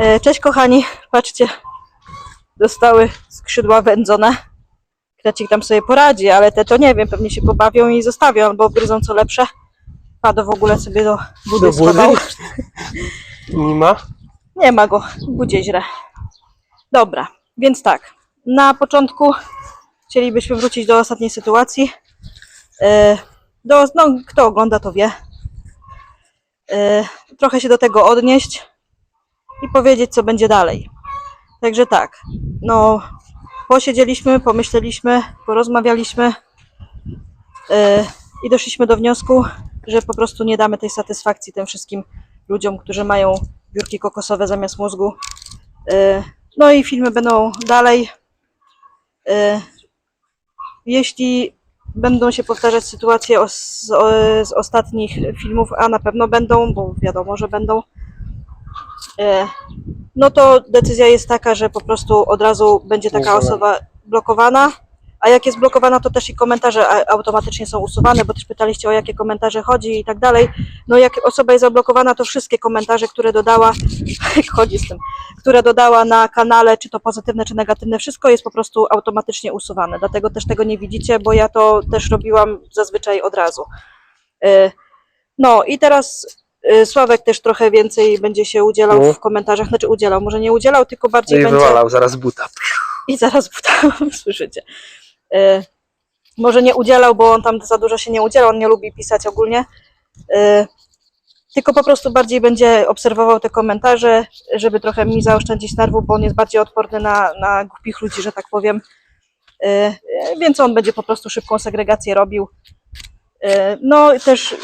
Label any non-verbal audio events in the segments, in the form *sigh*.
E, Cześć kochani, patrzcie, dostały skrzydła wędzone. Krecik tam sobie poradzi, ale te to nie wiem, pewnie się pobawią i zostawią, albo gryzą co lepsze. Pado w ogóle sobie do budy schował. *laughs* Nie ma? Nie ma go, budzie źle. Dobra, więc tak, na początku chcielibyśmy wrócić do ostatniej sytuacji. E, Do, no, kto ogląda, to wie. E, Trochę się do tego odnieść i powiedzieć, co będzie dalej. Także tak, no, posiedzieliśmy, pomyśleliśmy, porozmawialiśmy e, i doszliśmy do wniosku, że po prostu nie damy tej satysfakcji tym wszystkim ludziom, którzy mają biurki kokosowe zamiast mózgu. E, No i filmy będą dalej. E, Jeśli będą się powtarzać sytuacje z, ostatnich filmów, a na pewno będą, bo wiadomo, że będą, no to decyzja jest taka, że po prostu od razu będzie taka osoba blokowana. A jak jest blokowana, to też i komentarze automatycznie są usuwane, bo też pytaliście o jakie komentarze chodzi i tak dalej. No jak osoba jest zablokowana, to wszystkie komentarze, które dodała, *laughs* chodzi z tym, które dodała na kanale, czy to pozytywne, czy negatywne, wszystko jest po prostu automatycznie usuwane. Dlatego też tego nie widzicie, bo ja to też robiłam zazwyczaj od razu. Y, No i teraz Sławek też trochę więcej będzie się udzielał No. w komentarzach, znaczy udzielał, może nie udzielał, tylko No bardziej i będzie... wywalał zaraz buta. I zaraz pytałam, *laughs* słyszycie. E, może nie udzielał, bo on tam za dużo się nie udziela, on nie lubi pisać ogólnie. E, tylko po prostu bardziej będzie obserwował te komentarze, żeby trochę mi zaoszczędzić nerwów, bo on jest bardziej odporny na, na głupich ludzi, że tak powiem. E, e, więc on będzie po prostu szybką segregację robił. E, no też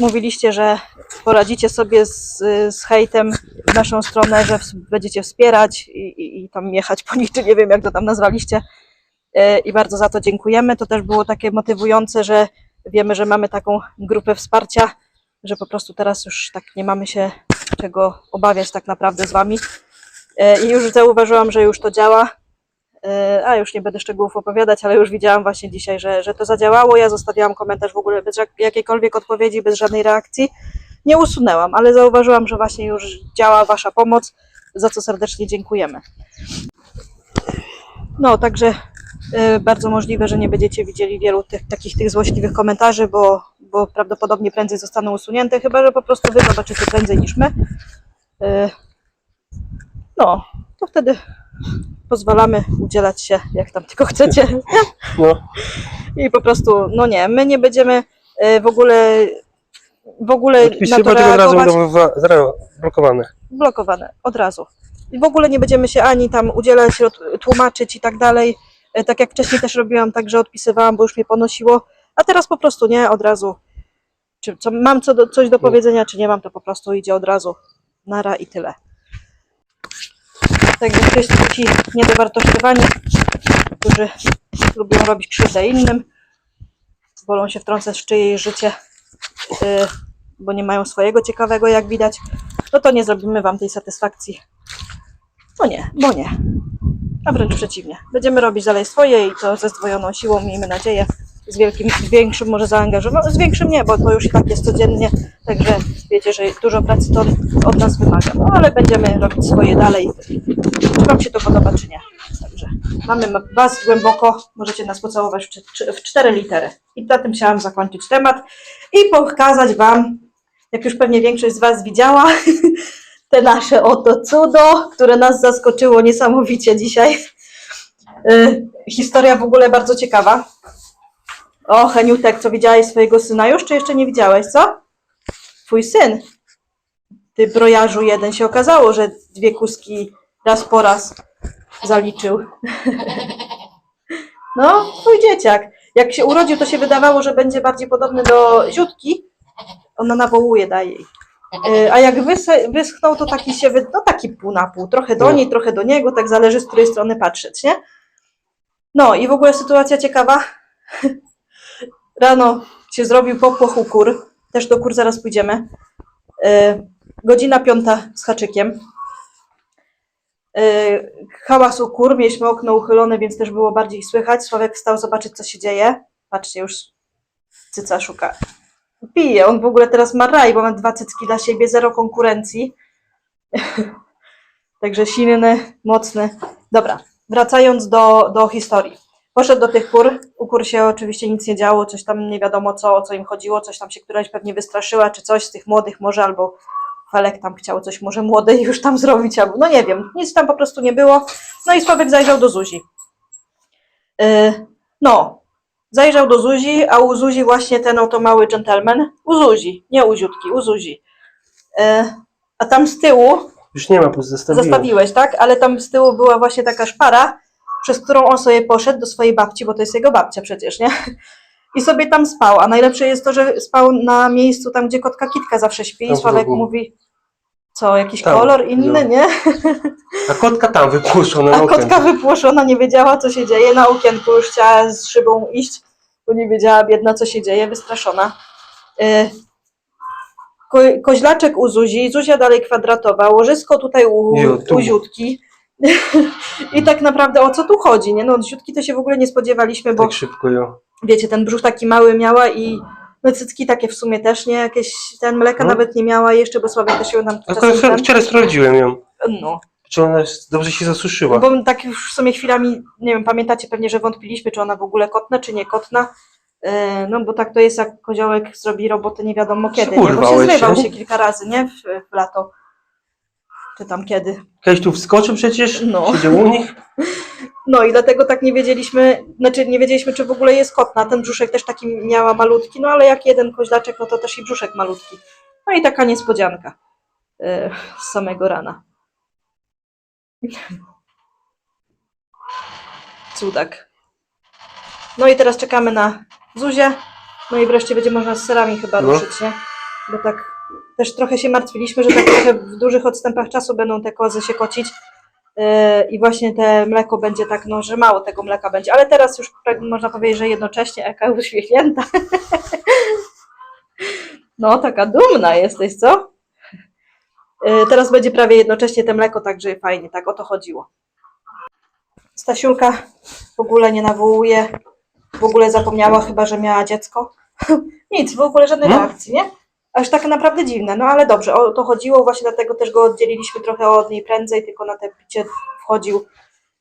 mówiliście, że poradzicie sobie z, z hejtem w naszą stronę, że będziecie wspierać i, i, i tam jechać po nich, czy nie wiem jak to tam nazwaliście. E, I bardzo za to dziękujemy. To też było takie motywujące, że wiemy, że mamy taką grupę wsparcia, że po prostu teraz już tak nie mamy się czego obawiać tak naprawdę z wami. E, I już zauważyłam, że już to działa. E, A już nie będę szczegółów opowiadać, ale już widziałam właśnie dzisiaj, że, że to zadziałało. Ja zostawiłam komentarz w ogóle bez jak- jakiejkolwiek odpowiedzi, bez żadnej reakcji. Nie usunęłam, ale zauważyłam, że właśnie już działa Wasza pomoc, za co serdecznie dziękujemy. No, także y, bardzo możliwe, że nie będziecie widzieli wielu tych, takich tych złośliwych komentarzy, bo, bo prawdopodobnie prędzej zostaną usunięte, chyba że po prostu Wy zobaczycie prędzej niż my. No, to wtedy pozwalamy udzielać się jak tam tylko chcecie. No, I po prostu, no nie, my nie będziemy y, w ogóle w ogóle na odpisy, to od razu blokowane. blokowane od razu. I w ogóle nie będziemy się ani tam udzielać, tłumaczyć i tak dalej. E, Tak jak wcześniej też robiłam, tak że odpisywałam, bo już mnie ponosiło, a teraz po prostu nie, od razu. Czy co, mam co do, coś do powiedzenia, czy nie mam, to po prostu idzie od razu. Nara i tyle. Także wszyscy ci niedowartościowani, którzy lubią robić krzywdę innym, wolą się wtrącać w czyjeś życie, y, bo nie mają swojego ciekawego, jak widać, no to nie zrobimy Wam tej satysfakcji. No nie, bo nie. A wręcz przeciwnie. Będziemy robić dalej swoje i to ze zdwojoną siłą, miejmy nadzieję, z, wielkim, z większym może zaangażowaniem. Z większym nie, bo to już i tak jest codziennie, także wiecie, że dużo pracy to od nas wymaga. No ale będziemy robić swoje dalej. Czy Wam się to podoba, czy nie. Także mamy Was głęboko, możecie nas pocałować w cztery litery. I na tym chciałam zakończyć temat i pokazać Wam, jak już pewnie większość z Was widziała, *laughs* te nasze oto cudo, które nas zaskoczyło niesamowicie dzisiaj. Y, historia w ogóle bardzo ciekawa. O, Heniutek, co widziałeś swojego syna już, czy jeszcze nie widziałeś, co? Twój syn. Ty brojarzu jeden się okazało, że dwie kuski raz po raz zaliczył. *laughs* No, twój dzieciak. Jak się urodził, to się wydawało, że będzie bardziej podobny do ziutki. Ona nawołuje, daje jej. Y, A jak wys- wyschnął, to taki się, wy- no taki pół na pół, trochę do No. niej, trochę do niego, tak zależy z której strony patrzeć, nie? No i w ogóle sytuacja ciekawa. *laughs* Rano się zrobił popłoch u kur, też do kur zaraz pójdziemy. Y, Godzina piąta z haczykiem. Y, Hałas u kur, mieliśmy okno uchylone, więc też było bardziej słychać. Sławek wstał zobaczyć, co się dzieje. Patrzcie, już cyca szuka. Pije, on w ogóle teraz ma raj, bo ma dwa cycki dla siebie, zero konkurencji. *laughs* Także silny, mocny. Dobra, wracając do, do historii. Poszedł do tych kur, u kur się oczywiście nic nie działo, coś tam nie wiadomo co, o co im chodziło, coś tam się któraś pewnie wystraszyła, czy coś z tych młodych może, albo Felek tam chciał coś może młodej już tam zrobić, albo no nie wiem, nic tam po prostu nie było. No i Sławek zajrzał do Zuzi. Yy, no, zajrzał do Zuzi, a u Zuzi właśnie ten oto mały gentleman, u Zuzi, nie u Ziutki, u Zuzi. Yy, a tam z tyłu Już nie ma, bo zostawiłem. Zostawiłeś, tak? Ale tam z tyłu była właśnie taka szpara, przez którą on sobie poszedł do swojej babci, bo to jest jego babcia przecież, nie? I sobie tam spał. A najlepsze jest to, że spał na miejscu tam, gdzie kotka Kitka zawsze śpi. I Tam w Sławek rogu. mówi, co, jakiś Tam, kolor inny, widziałem. nie? A kotka tam wypuszczona *laughs* A na okiem. kotka wypłoszona, nie wiedziała, co się dzieje. Na okienku już chciała z szybą iść, bo nie wiedziała, biedna, co się dzieje, wystraszona. Y, Ko koźlaczek u Zuzi, Zuzia dalej kwadratowa, łożysko tutaj u, tu. u Ziutki. I tak naprawdę o co tu chodzi, nie? No od Ziutki to się w ogóle nie spodziewaliśmy, bo Tak szybko ją. wiecie, ten brzuch taki mały miała i no cycki takie w sumie też, nie? Jakieś, ten mleka No. nawet nie miała jeszcze, bo Sławek też ją nam A czasem wczoraj, ten- wczoraj sprawdziłem ją. No, Czy ona jest- dobrze się zasuszyła. bo tak już w sumie chwilami, nie wiem, pamiętacie pewnie, że wątpiliśmy, czy ona w ogóle kotna, czy nie kotna. E, No bo tak to jest, jak koziołek zrobi robotę nie wiadomo kiedy, nie? Bo się Urwałeś zrywał się. się kilka razy, nie? W, w lato. Czy tam kiedy. Kiedyś tu wskoczył przecież, No. siedział u nich. *laughs* No i dlatego tak nie wiedzieliśmy, znaczy nie wiedzieliśmy, czy w ogóle jest kotna. Ten brzuszek też taki miała malutki, no ale jak jeden koźlaczek, no to też i brzuszek malutki. No i taka niespodzianka e, z samego rana. Cudak. No i teraz czekamy na Zuzię. No i wreszcie będzie można z serami chyba No. ruszyć, nie? Bo tak też trochę się martwiliśmy, że tak trochę w dużych odstępach czasu będą te kozy się kocić. Yy, i właśnie te mleko będzie tak, no, że mało tego mleka będzie, ale teraz już pra- można powiedzieć, że jednocześnie Eka *laughs* uśmiechnięta. No, taka dumna jesteś, co? Yy, Teraz będzie prawie jednocześnie te mleko, także fajnie, tak o to chodziło. Stasiulka w ogóle nie nawołuje, w ogóle zapomniała chyba, że miała dziecko. *laughs* Nic, w ogóle żadnej No. reakcji, nie? Aż tak naprawdę dziwne, no ale dobrze, o to chodziło, właśnie dlatego też go oddzieliliśmy trochę od niej prędzej, tylko na te picie wchodził,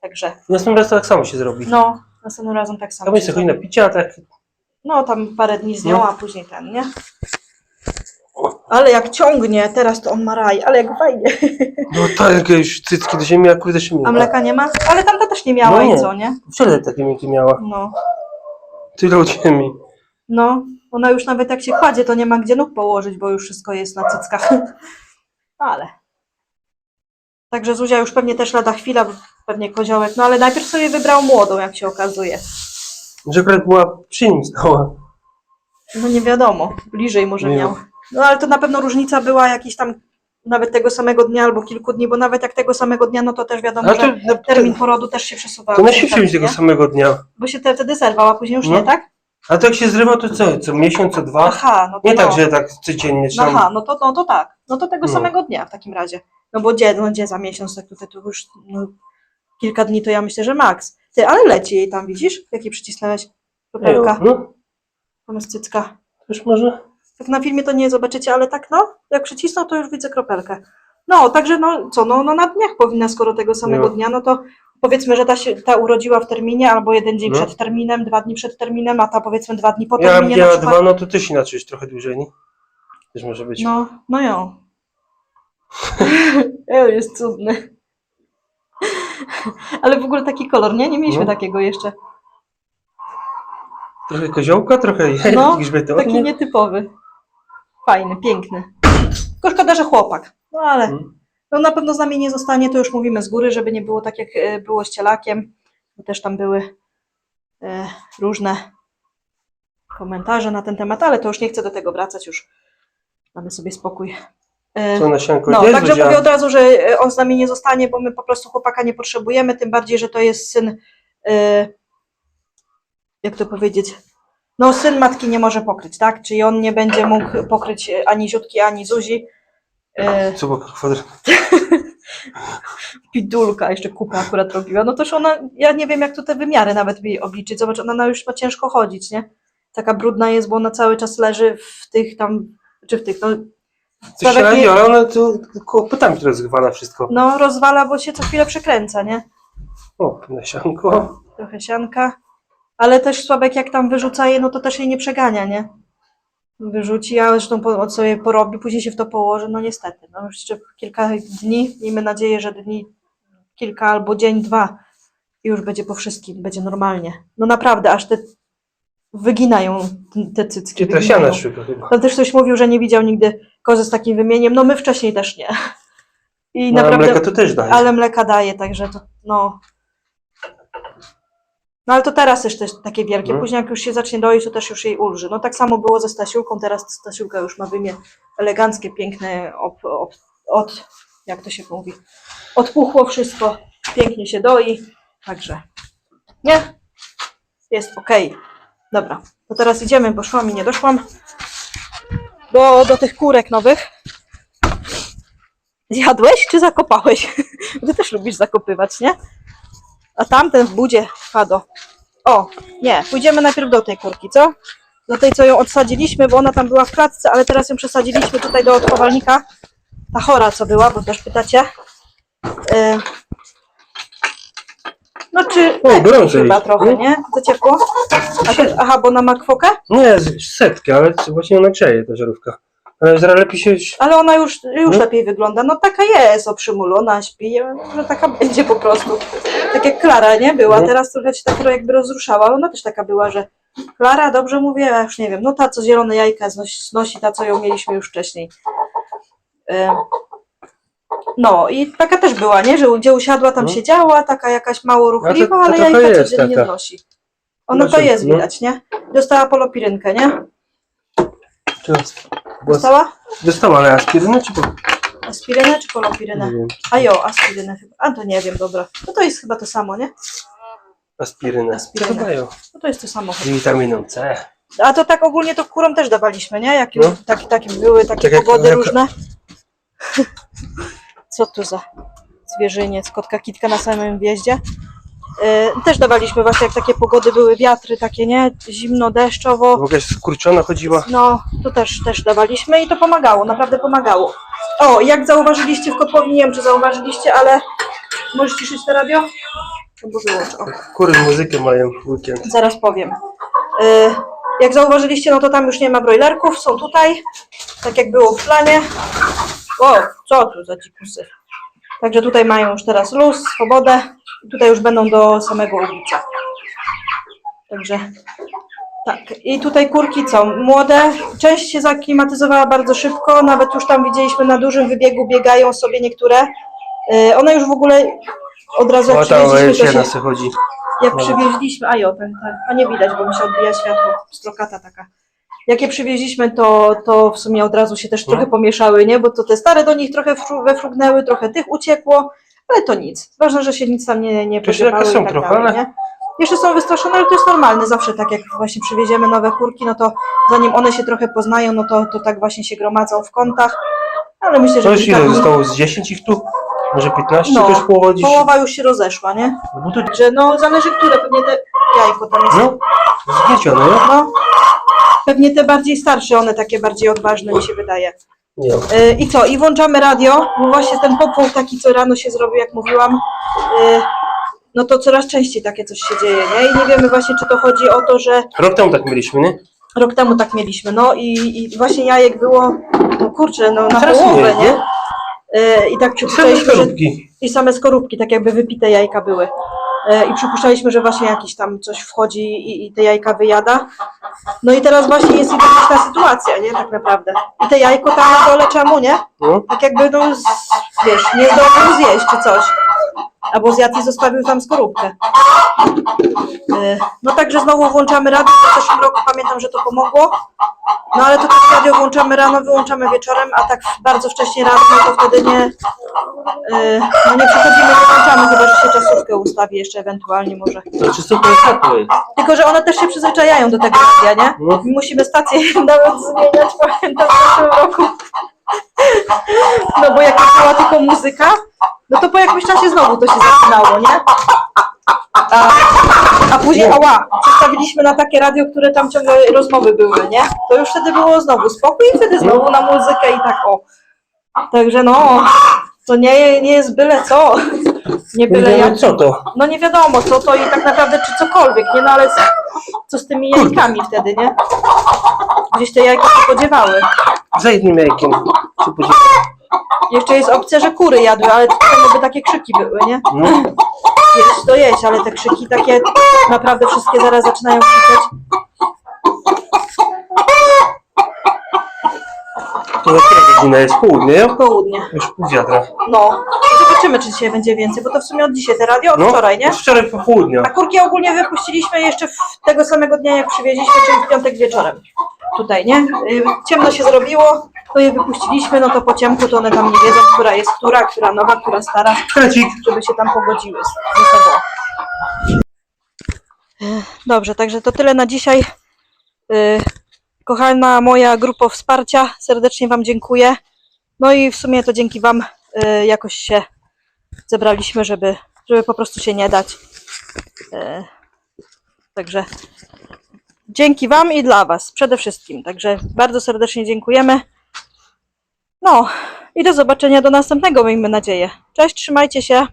także Następnym razem tak samo się zrobi. no, następnym razem tak samo. Tam jest się chodzi zrobi. na picie, a tak No, tam parę dni z nią, No. a później ten, nie? Ale jak ciągnie, teraz to on ma raj, ale jak fajnie. No tak, już cycki do ziemi, a kurde się A mleka nie ma? Ale tamta też nie miała No nie. i co, nie? Wczoraj takie miękkie miała. No, Tyle od ziemi. No, ona już nawet jak się kładzie, to nie ma gdzie nóg położyć, bo już wszystko jest na cyckach. *laughs* Ale. Także Zuzia już pewnie też lada chwila, pewnie koziołek, no ale najpierw sobie wybrał młodą, jak się okazuje. Że akurat była przy nim stała. No nie wiadomo, bliżej może Nie. miał. No ale to na pewno różnica była jakiś tam nawet tego samego dnia albo kilku dni, bo nawet jak tego samego dnia, no to też wiadomo, to, że termin porodu też się przesuwał. to najszybciej być tego nie? samego dnia. Bo się te, wtedy zerwał, a później już No. nie, tak? A to jak się zrywa, to co? Co miesiąc, co dwa? Aha, no to Nie no. tak, że tak codziennie. Czy No tam... Aha, no to, no to tak. No to tego No. samego dnia w takim razie. No bo gdzie, no gdzie za miesiąc, tak tutaj to już no, kilka dni to ja myślę, że maks. Ty, ale leci jej tam, widzisz? Jaki przycisnąłeś? Kropelka, No, zamiast cycka. może. Tak na filmie to nie zobaczycie, ale tak no, jak przycisnął, to już widzę kropelkę. No, także no co, no, no na dniach powinna, skoro tego samego No. dnia, no to powiedzmy, że ta, się, ta urodziła w terminie, albo jeden dzień No. przed terminem, dwa dni przed terminem, a ta powiedzmy dwa dni po Ja terminie na miała przykład. dwa, no to też inaczej, już trochę dłużej, nie? Też może być. No, no ją. *laughs* jest cudny. Ale w ogóle taki kolor, nie? Nie mieliśmy No. takiego jeszcze. Trochę koziołka, trochę *laughs* No, grzbietu. Taki nietypowy. Fajny, piękny. Tylko szkoda, że chłopak. No ale Mhm. No na pewno z nami nie zostanie, to już mówimy z góry, żeby nie było tak jak e, było z cielakiem, bo też tam były e, różne komentarze na ten temat, ale to już nie chcę do tego wracać, już mamy sobie spokój. E, Co no, także mówię od razu, że on z nami nie zostanie, bo my po prostu chłopaka nie potrzebujemy, tym bardziej, że to jest syn, jak to powiedzieć, no syn matki nie może pokryć, tak? Czyli on nie będzie mógł pokryć ani Ziutki, ani Zuzi. E, Co, bo kwadrat... *laughs* Pidulka jeszcze kupę akurat robiła, no toż ona, ja nie wiem jak tu te wymiary nawet jej obliczyć, zobacz, ona na- już ma ciężko chodzić, nie? Taka brudna jest, bo ona cały czas leży w tych tam, czy w tych, no Coś się radzi, ale ona tu kłopotami to rozgrywa wszystko. No, rozwala, bo się co chwilę przekręca, nie? O, nasionko. Trochę sianka. Ale też Słabek jak tam wyrzuca je, no to też jej nie przegania, nie? Wyrzuci, a zresztą po, od sobie porobi, później się w to położy, no niestety. No już jeszcze kilka dni, miejmy nadzieję, że dni, kilka albo dzień, dwa i już będzie po wszystkim, będzie normalnie. No naprawdę, aż te wyginają te cycki. Czy ta wyginają. siana szyka chyba. Tam też ktoś mówił, że nie widział nigdy kozy z takim wymieniem. No my wcześniej też nie. I No, ale naprawdę, mleko to też daje. ale mleka daje, także to no. No ale to teraz też, też takie wielkie. Mhm. Później jak już się zacznie doić, to też już jej ulży. No tak samo było ze Stasiłką, teraz Stasiłka już ma wymie eleganckie, piękne, op, op, od, jak to się mówi, odpuchło wszystko, pięknie się doi, także nie, jest okej. Dobra, to teraz idziemy, bo szłam i nie doszłam do, do tych kurek nowych. Zjadłeś czy zakopałeś? *laughs* Ty też lubisz zakopywać, nie? A tamten w budzie, Fado. O, nie, pójdziemy najpierw do tej kurki, co? Do tej, co ją odsadziliśmy, bo ona tam była w klatce, ale teraz ją przesadziliśmy tutaj do odchowalnika. Ta chora, co była, bo też pytacie. E, No czy... O, gorąco Chyba jest. trochę, nie? Za ciepło? A ty, aha, bo ona ma kwokę? Nie, z- setki, ale właśnie ona grzeje ta żarówka. Ale zaraz lepiej się... Ale ona już, już No. lepiej wygląda. No taka jest, oprzymulona, śpi, ja że taka *laughs* będzie po prostu. Tak jak Klara, nie? Była, No. teraz trochę się tak jakby rozruszała. Ona też taka była, że Klara, dobrze mówię, ja już nie wiem, no ta, co zielone jajka znosi, znosi ta, co ją mieliśmy już wcześniej. No i taka też była, nie? Że gdzie usiadła, tam No. siedziała, taka jakaś mało ruchliwa, to ale jajka jest codziennie taka. znosi. Ono to Znaczy, jest, no. widać, nie? Dostała polopirynkę, nie? Czy- Dostała? dostała, ale aspirynę czy po... Aspirynę czy polopirynę? Nie wiem. A jo, aspirynę chyba. A to nie wiem, dobra. No to jest chyba to samo, nie? Aspirynę. Aspirynę. To dają. No to jest to samo. Z chyba. witaminą C. A to tak ogólnie to kurom też dawaliśmy, nie? Jak już No. takie, takie były takie Tak jak- pogody jak- różne. *laughs* Co tu za zwierzyniec, kotka kitka na samym wjeździe. Yy, też dawaliśmy właśnie jak takie pogody były, wiatry takie, nie? Zimno, deszczowo. W ogóle skurczona chodziła. No, to też, też dawaliśmy i to pomagało, naprawdę pomagało. O, jak zauważyliście w kotłowni, nie wiem czy zauważyliście, ale możesz ciszyć to radio? Albo wyłącz, o. Kury muzykę mają w weekend. Zaraz powiem. Y, Jak zauważyliście, no to tam już nie ma brojlerków, są tutaj, tak jak było w planie. O, co tu za dzikusy. Także tutaj mają już teraz luz, swobodę. I tutaj już będą do samego ulica. Także tak. I tutaj kurki co? Młode. Część się zaklimatyzowała bardzo szybko, nawet już tam widzieliśmy na dużym wybiegu biegają sobie niektóre. Y, One już w ogóle od razu jak O tam przywieźliśmy, to się, chodzi. jak przywieźliśmy, a jo, ten, ten, a nie widać, bo mi się odbija światło, strokata taka. Jak je przywieźliśmy, to, to w sumie od razu się też No. trochę pomieszały, nie? Bo to te stare do nich trochę wfru- wefrugnęły, trochę tych uciekło, ale to nic. Ważne, że się nic tam nie, nie jaka podziewały są tak trochę, dalej, ale- nie? Jeszcze są wystraszone, ale to jest normalne. Zawsze tak jak właśnie przywieziemy nowe kurki, no to zanim one się trochę poznają, no to, to tak właśnie się gromadzą w kątach. Ale myślę, że To już kilka ile dni- zostało? Z 10 ich tu? Może 15? No, to już połowa dziś. połowa już się rozeszła, nie? No bo to Także no zależy, które pewnie te jajko tam jest. no, zgniecione, nie? No, pewnie te bardziej starsze, one takie bardziej odważne mi się wydaje. Nie. Yy, I co? I włączamy radio, bo właśnie ten popłoch taki, co rano się zrobił, jak mówiłam, yy, no to coraz częściej takie coś się dzieje, nie? I nie wiemy właśnie, czy to chodzi o to, że Rok temu tak mieliśmy, nie? rok temu tak mieliśmy, no i, i właśnie jajek było, no kurczę, no na Teraz połowę, nie, nie? Yy, I tak Same przypuszczaliśmy, że skorupki. i same skorupki, tak jakby wypite jajka były. E, I przypuszczaliśmy, że właśnie jakiś tam coś wchodzi i, i te jajka wyjada. No i teraz właśnie jest identyczna sytuacja, nie? Tak naprawdę. I te jajko tam na dole czemu, nie? No. Tak jakby, no, z, wiesz, nie zdążył zjeść czy coś. Albo zjadł i zostawił tam skorupkę. E, No także znowu włączamy radio. W zeszłym roku pamiętam, że to pomogło. No ale to też radio włączamy rano, wyłączamy wieczorem, a tak bardzo wcześnie rano, no to wtedy nie, e, no nie przychodzimy, nie włączamy, chyba że się czasówkę ustawi jeszcze ewentualnie może. To czy super światło jest? Tylko, że one też się przyzwyczajają do tego radia, nie? No. Musimy stację *laughs* nawet zmieniać, pamiętam w zeszłym roku. No bo jak była tylko muzyka, no to po jakimś czasie znowu to się zaczynało, nie? A, a później, ała, przestawiliśmy na takie radio, które tam ciągle rozmowy były, nie? To już wtedy było znowu spokój i wtedy znowu na muzykę i tak o. Także no, to nie, nie jest byle co. Nie byle jak. co to. No nie wiadomo co to i tak naprawdę czy cokolwiek, nie? No ale co, co z tymi jajkami wtedy, nie? Gdzieś te jajka się podziewały. Za jednym jajkiem się. Jeszcze jest opcja, że kury jadły, ale to by takie krzyki były, nie? No. Jeść to jeść, ale te krzyki takie naprawdę wszystkie zaraz zaczynają krzyczeć. To jaka godzina jest? Południe, jo? Południe. Już pół wiadra. No. Zobaczymy, czy dzisiaj będzie więcej, bo to w sumie od dzisiaj te radio, od No, wczoraj, nie? Już wczoraj po południu. A kurki ogólnie wypuściliśmy jeszcze w tego samego dnia, jak przywieźliśmy, czyli w piątek wieczorem. Tutaj, nie? Y, Ciemno się zrobiło, to je wypuściliśmy, no to po ciemku to one tam nie wiedzą, która jest która, która nowa, która stara, Krecik. żeby się tam pogodziły z- ze sobą. Dobrze, także to tyle na dzisiaj. Y, Kochana moja grupa wsparcia, serdecznie Wam dziękuję. No i w sumie to dzięki Wam y, jakoś się zebraliśmy, żeby, żeby po prostu się nie dać. Także dzięki Wam i dla Was przede wszystkim. Także bardzo serdecznie dziękujemy. No i do zobaczenia do następnego, miejmy nadzieję. Cześć, trzymajcie się.